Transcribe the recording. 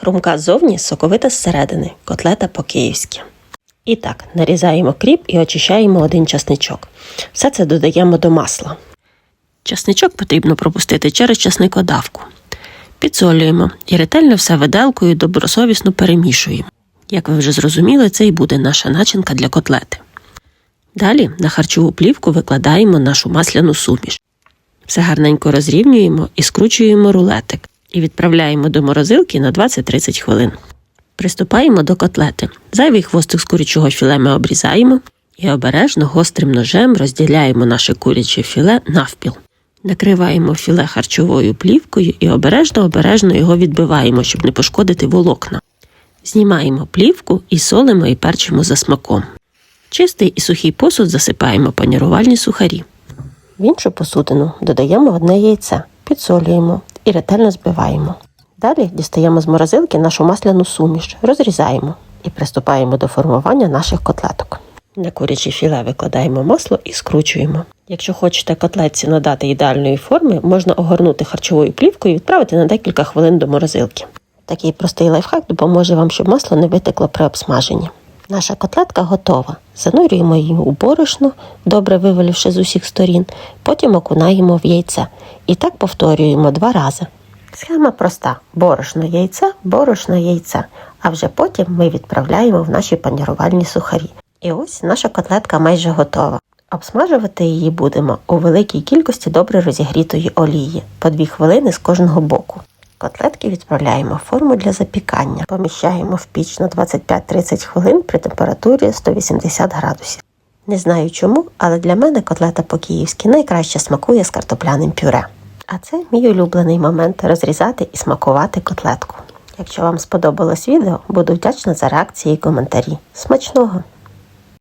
Хрумка ззовні, соковита зсередини, котлета по-київськи. І так, нарізаємо кріп і очищаємо один часничок. Все це додаємо до масла. Часничок потрібно пропустити через часникодавку. Підсолюємо і ретельно все виделкою добросовісно перемішуємо. Як ви вже зрозуміли, це і буде наша начинка для котлети. Далі на харчову плівку викладаємо нашу масляну суміш. Все гарненько розрівнюємо і скручуємо рулетик і відправляємо до морозилки на 20-30 хвилин. Приступаємо до котлети. Зайвий хвостик з курячого філе ми обрізаємо і обережно гострим ножем розділяємо наше куряче філе навпіл. Накриваємо філе харчовою плівкою і обережно-обережно його відбиваємо, щоб не пошкодити волокна. Знімаємо плівку і солимо і перчимо за смаком. Чистий і сухий посуд засипаємо панірувальні сухарі. В іншу посудину додаємо одне яйце, підсолюємо і ретельно збиваємо. Далі дістаємо з морозилки нашу масляну суміш, розрізаємо і приступаємо до формування наших котлеток. На куряче філе викладаємо масло і скручуємо. Якщо хочете котлетці надати ідеальної форми, можна огорнути харчовою плівкою і відправити на декілька хвилин до морозилки. Такий простий лайфхак допоможе вам, щоб масло не витекло при обсмаженні. Наша котлетка готова. Занурюємо її у борошно, добре виваливши з усіх сторін, потім окунаємо в яйце. І так повторюємо два рази. Схема проста: борошно яйце, борошно яйце. А вже потім ми відправляємо в наші панірувальні сухарі. І ось наша котлетка майже готова. Обсмажувати її будемо у великій кількості добре розігрітої олії по 2 хвилини з кожного боку. Котлетки відправляємо форму для запікання. Поміщаємо в піч на 25-30 хвилин при температурі 180 градусів. Не знаю чому, але для мене котлета по-київськи найкраще смакує з картопляним пюре. А це мій улюблений момент розрізати і смакувати котлетку. Якщо вам сподобалось відео, буду вдячна за реакції і коментарі. Смачного!